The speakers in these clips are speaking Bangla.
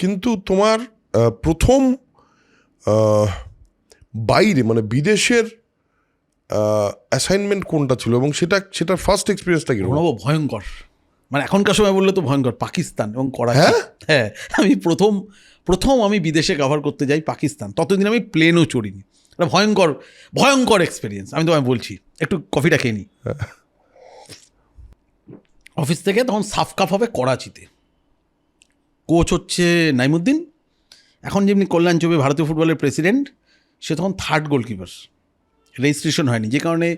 কিন্তু তোমার প্রথম বাইরে মানে বিদেশের অ্যাসাইনমেন্ট কোনটা ছিল এবং সেটা সেটার ফার্স্ট এক্সপিরিয়েন্সটা কি প্রণব ভয়ঙ্কর। মানে এখনকার সময় বললে তো ভয়ঙ্কর পাকিস্তান এবং করাচি। হ্যাঁ? হ্যাঁ আমি প্রথম প্রথম আমি বিদেশে কভার করতে যাই পাকিস্তান। ততদিন আমি প্লেনও চড়িনি। একটা ভয়ঙ্কর ভয়ঙ্কর এক্সপিরিয়েন্স আমি তোমায় বলছি একটু কফিটা খেয়ে নিই অফিস থেকে তখন সাফ কাপ হবে করাচিতে। কোচ হচ্ছে নাইমুদ্দিন। এখন যেমনি কল্যাণ চৌবে ভারতীয় ফুটবলের প্রেসিডেন্ট, সে তখন থার্ড গোলকিপার রেজিস্ট্রেশন হয়নি। যে কারণে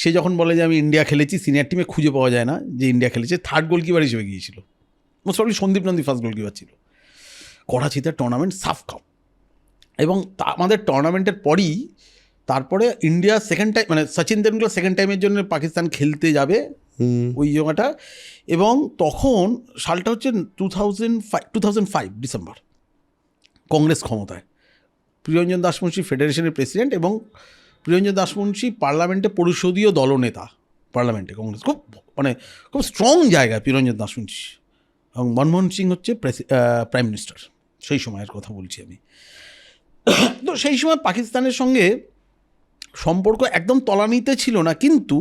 সে যখন বলে যে আমি ইন্ডিয়া খেলেছি সিনিয়র টিমে খুঁজে পাওয়া যায় না যে ইন্ডিয়া খেলেছে থার্ড গোলকিপার হিসেবে গিয়েছিল। Most probably Sandip Nandi first goalkeeper ছিল। করাচিতে টুর্নামেন্ট সাফ কাপ এবং তা, আমাদের টুর্নামেন্টের পরই তারপরে ইন্ডিয়া সেকেন্ড টাইম মানে সচিন তেন্ডুলকার সেকেন্ড টাইমের জন্য পাকিস্তান খেলতে যাবে। ওই জায়গাটা। এবং তখন সালটা হচ্ছে two thousand five two thousand five December. Congress ক্ষমতায়। প্রিয়ঞ্জন দাসমুন্সী ফেডারেশনের প্রেসিডেন্ট এবং প্রিয়ঞ্জন দাসমুন্সী পার্লামেন্টে পরিষদীয় দলনেতা পার্লামেন্টে কংগ্রেস। খুব মানে খুব স্ট্রং জায়গায় প্রিয়ঞ্জন দাসমুন্সী এবং মনমোহন সিং হচ্ছে প্রাইম মিনিস্টার সেই সময়ের কথা বলছি আমি। তো সেই সময় পাকিস্তানের সঙ্গে সম্পর্ক একদম তলানিতে ছিল না। কিন্তু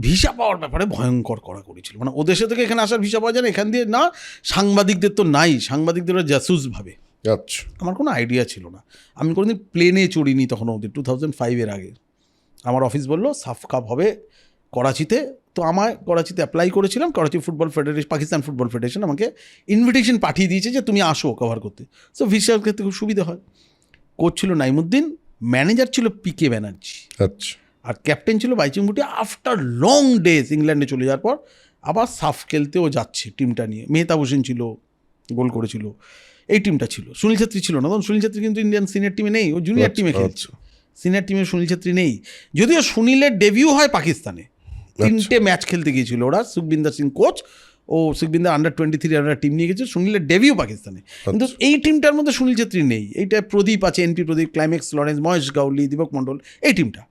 ভিসা পাওয়ার ব্যাপারে ভয়ঙ্কর করা করেছিল মানে ও দেশে থেকে এখানে আসার ভিসা পাওয়া যায় না এখান দিয়ে না সাংবাদিকদের তো নাই সাংবাদিকদের জাসুস ভাবে। আচ্ছা। আমার কোনো আইডিয়া ছিল না। আমি কোনোদিন প্লেনে চড়িনি তখন ওদের টু থাউজেন্ড ফাইভের আগে। আমার অফিস বলল সাফ কাপ হবে করাচিতে। তো আমার করাচিতে অ্যাপ্লাই করেছিলাম Karachi football federation Pakistan football federation আমাকে ইনভিটেশন পাঠিয়ে দিয়েছে যে তুমি আসো কভার করতে। সো ভিসার ক্ষেত্রে খুব সুবিধা হয়। কোচ ছিল নাইমুদ্দিন ম্যানেজার ছিল পি কে ব্যানার্জি আচ্ছা। আর ক্যাপ্টেন ছিল বাইচুংগুটি আফটার লং ডেজ ইংল্যান্ডে চলে যাওয়ার পর আবার সাফ খেলতেও যাচ্ছে টিমটা নিয়ে। মেহতাব হোসেন ছিল গোল করেছিল এই টিমটা ছিল। সুনীল ছেত্রী ছিল না তখন সুনীল ছেত্রী কিন্তু ইন্ডিয়ান সিনিয়র টিমে নেই ও জুনিয়র আচ্ছা, টিমে খেলছে। আচ্ছা। সিনিয়র টিমে সুনীল ছেত্রী নেই। যদিও সুনীলের ডেবিউ হয় পাকিস্তানে তিনটে ম্যাচ খেলতে গিয়েছিল ওরা সুখবিন্দার সিং কোচ ও Sukhwinder under twenty three under team নিয়ে গেছে সুনীলের ডেবিউ পাকিস্তানে। কিন্তু এই টিমটার মধ্যে সুনীল ছেত্রী নেই এইটা প্রদীপ আছে NP Pradip Climax Lawrence Mahesh Gawli Dipak Mondal এই টিমটা